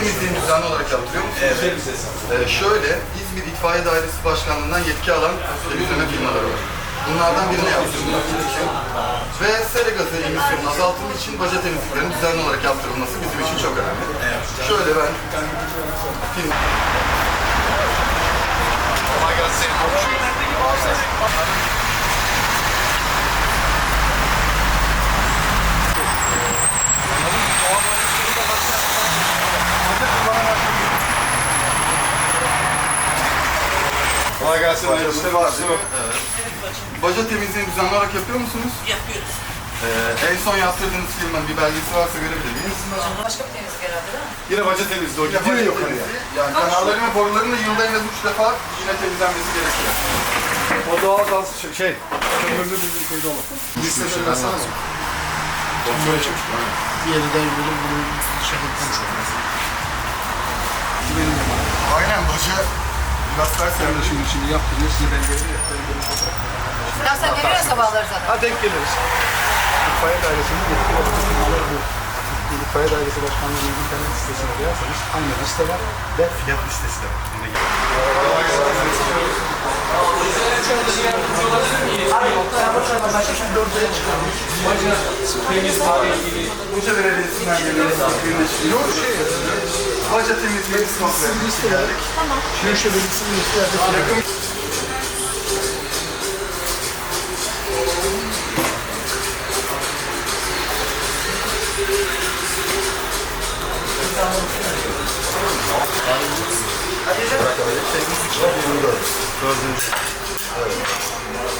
temizliğini düzenli olarak yaptırıyor musunuz? Evet. Ee, şöyle, İzmir İtfaiye Dairesi Başkanlığı'ndan yetki alan temizleme firmaları var. Bunlardan birini yaptırmak için ve sera gazı emisyonunun azaltılması için baca temizliklerinin düzenli olarak yaptırılması bizim için çok önemli. Şöyle ben film Kolay gelsin. Kolay gelsin. Hayırlı işler olsun. baca temizliğini düzenli olarak yapıyor musunuz? Yapıyoruz. Ee, en son yaptırdığınız firmanın bir belgesi varsa görebilir miyiz? Başka bir temizlik herhalde değil mi? Yine baca temizliği o. Yine Gidiyor baca yukarıya. temizliği, Yani kanalların ve boruların da yılda en az üç defa yine temizlenmesi gerekiyor. O doğal gaz şey, şey kömürlü bir şeyde olur. Listesini versene. Kontrol için. Bir yeri de bulup bunu dışarı konuşuyoruz. Aynen baca ters Sen de şimdi şimdi yaptırıyor, size ben geliyor. Ya sen geliyor sabahları zaten. Ha denk geliriz. İtfaiye dairesinin yetkili olan firmalar bu. İtfaiye dairesi başkanlığının internet sitesine koyarsanız aynı liste var ve fiyat listesi de var. Yine geliyor. Buca Belediyesi'nden geliyoruz. Yok şey, baca temizliği kontrol geldik. Şu işte belirtisiz listelerde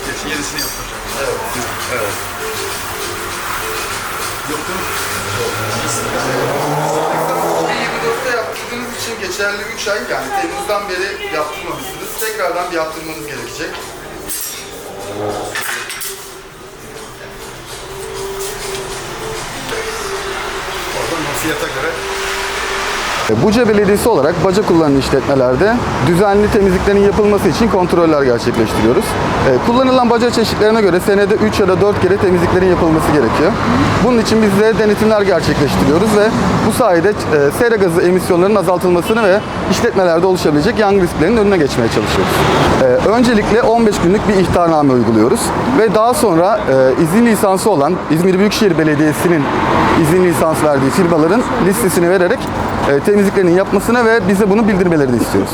Yakın Yenisini yaptıracağım. Lisansı için geçerli 3 ay yani Temmuz'dan beri yaptırmamışsınız. Tekrardan bir yaptırmanız gerekecek. Oradan fiyata göre Buca Belediyesi olarak baca kullanılan işletmelerde düzenli temizliklerin yapılması için kontroller gerçekleştiriyoruz. E, Kullanılan baca çeşitlerine göre senede 3 ya da 4 kere temizliklerin yapılması gerekiyor. Bunun için biz de denetimler gerçekleştiriyoruz ve bu sayede e, sera gazı emisyonlarının azaltılmasını ve işletmelerde oluşabilecek yangın risklerinin önüne geçmeye çalışıyoruz. E, Öncelikle 15 günlük bir ihtarname uyguluyoruz ve daha sonra e, izin lisansı olan İzmir Büyükşehir Belediyesi'nin izin lisans verdiği firmaların listesini vererek e, temizliklerinin yapmasını ve bize bunu bildirmelerini istiyoruz.